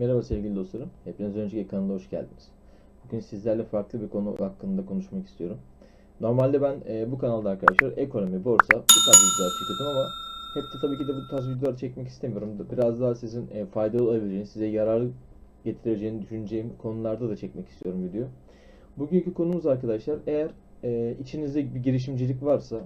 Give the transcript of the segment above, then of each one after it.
Merhaba sevgili dostlarım. Hepiniz önceki kanalda hoş geldiniz. Bugün sizlerle farklı bir konu hakkında konuşmak istiyorum. Normalde ben e, bu kanalda arkadaşlar ekonomi, borsa bu tarz videolar çekiyordum ama hep de tabii ki de bu tarz videolar çekmek istemiyorum. Biraz daha sizin e, faydalı olabileceğiniz, size yararlı getireceğini düşüneceğim konularda da çekmek istiyorum video. Bugünkü konumuz arkadaşlar eğer e, içinizde bir girişimcilik varsa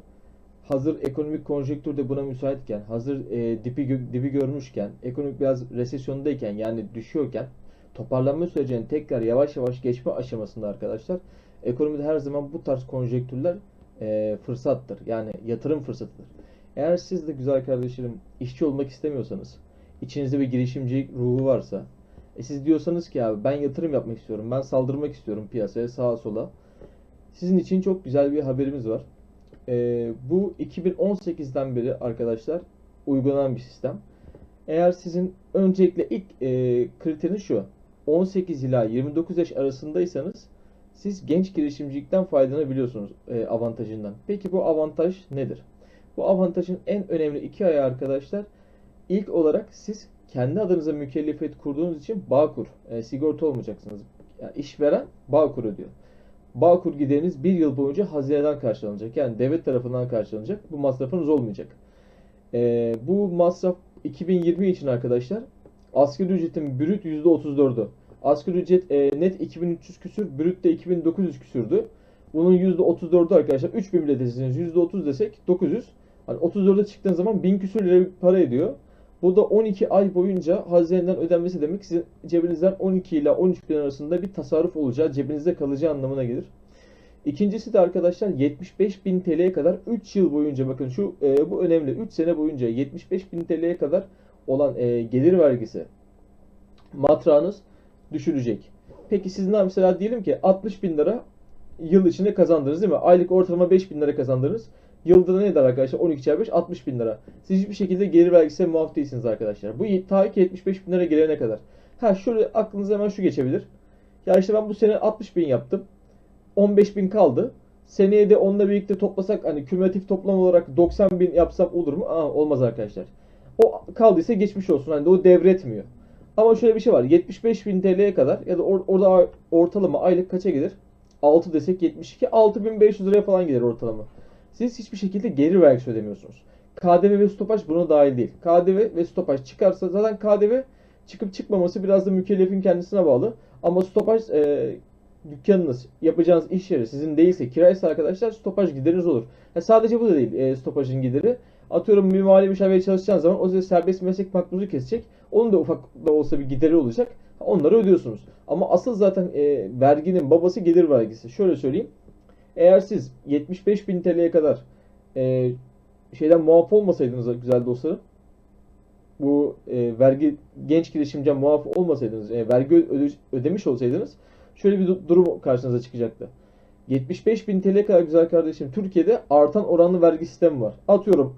hazır ekonomik konjonktür de buna müsaitken, hazır e, dipi, dibi görmüşken, ekonomik biraz resesyondayken yani düşüyorken toparlanma sürecinin tekrar yavaş yavaş geçme aşamasında arkadaşlar ekonomide her zaman bu tarz konjonktürler e, fırsattır. Yani yatırım fırsatıdır. Eğer siz de güzel kardeşlerim işçi olmak istemiyorsanız, içinizde bir girişimcilik ruhu varsa, e siz diyorsanız ki abi ben yatırım yapmak istiyorum, ben saldırmak istiyorum piyasaya sağa sola. Sizin için çok güzel bir haberimiz var. Ee, bu 2018'den beri arkadaşlar uygulanan bir sistem. Eğer sizin öncelikle ilk e, kriteriniz şu. 18 ila 29 yaş arasındaysanız siz genç girişimcilikten faydalanabiliyorsunuz e, avantajından. Peki bu avantaj nedir? Bu avantajın en önemli iki ayağı arkadaşlar. İlk olarak siz kendi adınıza mükellefiyet kurduğunuz için Bağkur, e, sigorta olmayacaksınız. Yani işveren Bağkur ödüyor. Bağkur gideriniz bir yıl boyunca hazineden karşılanacak. Yani devlet tarafından karşılanacak. Bu masrafınız olmayacak. Ee, bu masraf 2020 için arkadaşlar asgari ücretin brüt %34'ü. Asgari ücret e, net 2300 küsür, brüt de 2900 küsürdü. Bunun %34'ü arkadaşlar 3000 bile deseniz %30 desek 900. Hani 34'e çıktığın zaman 1000 küsür lira para ediyor. Bu da 12 ay boyunca hazineden ödenmesi demek sizin cebinizden 12 ile 13 bin arasında bir tasarruf olacağı, cebinizde kalacağı anlamına gelir. İkincisi de arkadaşlar 75 bin TL'ye kadar 3 yıl boyunca bakın şu e, bu önemli 3 sene boyunca 75 bin TL'ye kadar olan e, gelir vergisi matrağınız düşülecek. Peki siz ne mesela diyelim ki 60 bin lira yıl içinde kazandınız değil mi? Aylık ortalama 5 bin lira kazandınız. Yılda ne eder arkadaşlar? 12 çarpı 5 60 bin lira. Siz hiçbir şekilde gelir vergisine muaf değilsiniz arkadaşlar. Bu ta ki 75 bin lira gelene kadar. Ha şöyle aklınıza hemen şu geçebilir. Ya işte ben bu sene 60 bin yaptım. 15 bin kaldı. Seneye de onunla birlikte toplasak hani kümülatif toplam olarak 90 bin yapsam olur mu? Aa, olmaz arkadaşlar. O kaldıysa geçmiş olsun. Hani de o devretmiyor. Ama şöyle bir şey var. 75 bin TL'ye kadar ya da or- orada ortalama aylık kaça gelir? 6 desek 72. 6500 liraya falan gelir ortalama. Siz hiçbir şekilde gelir vergisi ödemiyorsunuz. KDV ve stopaj buna dahil değil. KDV ve stopaj çıkarsa zaten KDV çıkıp çıkmaması biraz da mükellefin kendisine bağlı. Ama stopaj e, dükkanınız, yapacağınız iş yeri sizin değilse, kiraysa arkadaşlar stopaj gideriniz olur. Ha, sadece bu da değil e, stopajın gideri. Atıyorum bir mali müşavireye çalışacağınız zaman o size serbest meslek makbuzu kesecek. Onun da ufak da olsa bir gideri olacak. Onları ödüyorsunuz. Ama asıl zaten e, verginin babası gelir vergisi. Şöyle söyleyeyim. Eğer siz 75 bin TL'ye kadar e, şeyden muaf olmasaydınız güzel dostlarım, bu e, vergi genç girişimciden muaf olmasaydınız, e, vergi öde- ödemiş olsaydınız şöyle bir du- durum karşınıza çıkacaktı. 75 bin TL kadar güzel kardeşim Türkiye'de artan oranlı vergi sistemi var. Atıyorum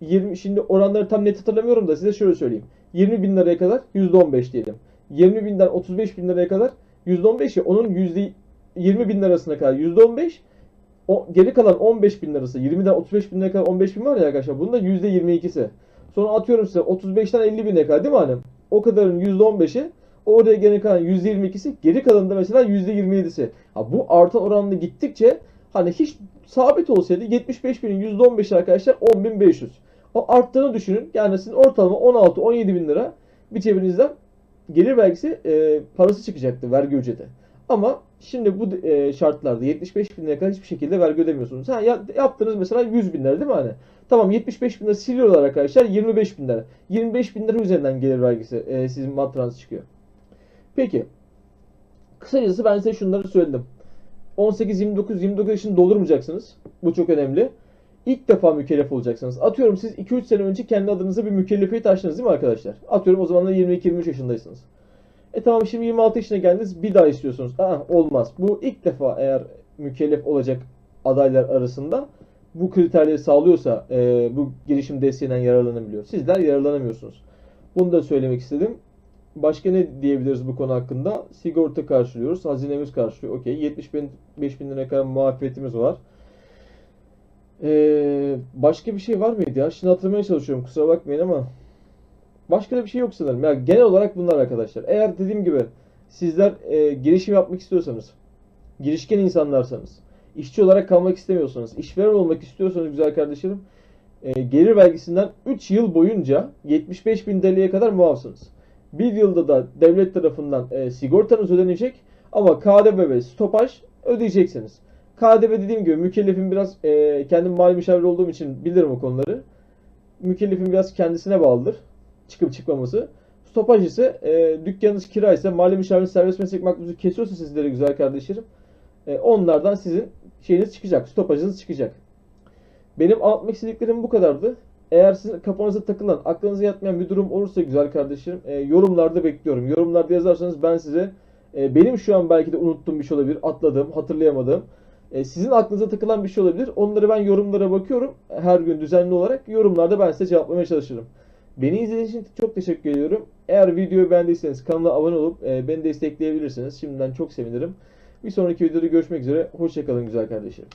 20 şimdi oranları tam net hatırlamıyorum da size şöyle söyleyeyim. 20 bin liraya kadar %15 diyelim. 20 binden 35 bin liraya kadar %15 ya onun 20 bin lirasına kadar %15 o, geri kalan 15 bin lirası 20'den 35 bin kadar 15 bin var ya arkadaşlar bunun da %22'si. Sonra atıyorum size 35'ten 50 bine kadar değil mi hanım? O kadarın %15'i oraya geri kalan %22'si geri kalanı da mesela %27'si. Ha, bu artan oranlı gittikçe hani hiç sabit olsaydı 75 binin %15'i arkadaşlar 10.500. O arttığını düşünün. Yani sizin ortalama 16-17 bin lira bir cebinizden gelir vergisi e, parası çıkacaktı vergi ücreti. Ama şimdi bu e, şartlarda 75 bin liraya kadar hiçbir şekilde vergi ödemiyorsunuz. Ha, ya, yaptınız mesela 100 bin lira değil mi hani? Tamam 75 bin lira siliyorlar arkadaşlar 25 bin lira. 25 bin lira üzerinden gelir vergisi e, sizin matrağınız çıkıyor. Peki. Kısacası ben size şunları söyledim. 18, 29, 29 yaşını doldurmayacaksınız. Bu çok önemli. İlk defa mükellef olacaksınız. Atıyorum siz 2-3 sene önce kendi adınıza bir mükellefiyet açtınız değil mi arkadaşlar? Atıyorum o zaman da 22-23 yaşındaysınız. E tamam şimdi 26 yaşına geldiniz bir daha istiyorsunuz. Aa, olmaz. Bu ilk defa eğer mükellef olacak adaylar arasında bu kriterleri sağlıyorsa e, bu girişim desteğinden yararlanabiliyor. Sizler yararlanamıyorsunuz. Bunu da söylemek istedim. Başka ne diyebiliriz bu konu hakkında? Sigorta karşılıyoruz. Hazinemiz karşılıyor. Okey. 75 bin liraya kadar muafiyetimiz var. Ee, başka bir şey var mıydı ya? Şimdi hatırlamaya çalışıyorum. Kusura bakmayın ama. Başka da bir şey yok sanırım. Ya genel olarak bunlar arkadaşlar. Eğer dediğim gibi sizler e, girişim yapmak istiyorsanız, girişken insanlarsanız, işçi olarak kalmak istemiyorsanız, işveren olmak istiyorsanız güzel kardeşlerim, e, gelir vergisinden 3 yıl boyunca 75 bin TL'ye kadar muafsınız. Bir yılda da devlet tarafından e, sigortanız ödenecek ama KDV ve stopaj ödeyeceksiniz. KDV dediğim gibi mükellefin biraz e, kendim mali müşavir olduğum için bilirim o konuları. Mükellefin biraz kendisine bağlıdır. Çıkıp çıkmaması. Stopaj ise e, dükkanınız kira ise mali müşavirin serbest meslek makbuzu kesiyorsa sizlere güzel kardeşlerim. e, onlardan sizin şeyiniz çıkacak. Stopajınız çıkacak. Benim anlatmak istediklerim bu kadardı. Eğer sizin kafanıza takılan, aklınıza yatmayan bir durum olursa güzel kardeşlerim e, yorumlarda bekliyorum. Yorumlarda yazarsanız ben size e, benim şu an belki de unuttuğum bir şey olabilir, atladığım, hatırlayamadığım. e, sizin aklınıza takılan bir şey olabilir. Onları ben yorumlara bakıyorum. Her gün düzenli olarak yorumlarda ben size cevaplamaya çalışırım. Beni izlediğiniz için çok teşekkür ediyorum. Eğer videoyu beğendiyseniz kanala abone olup e, beni destekleyebilirsiniz. Şimdiden çok sevinirim. Bir sonraki videoda görüşmek üzere. Hoşçakalın güzel kardeşlerim.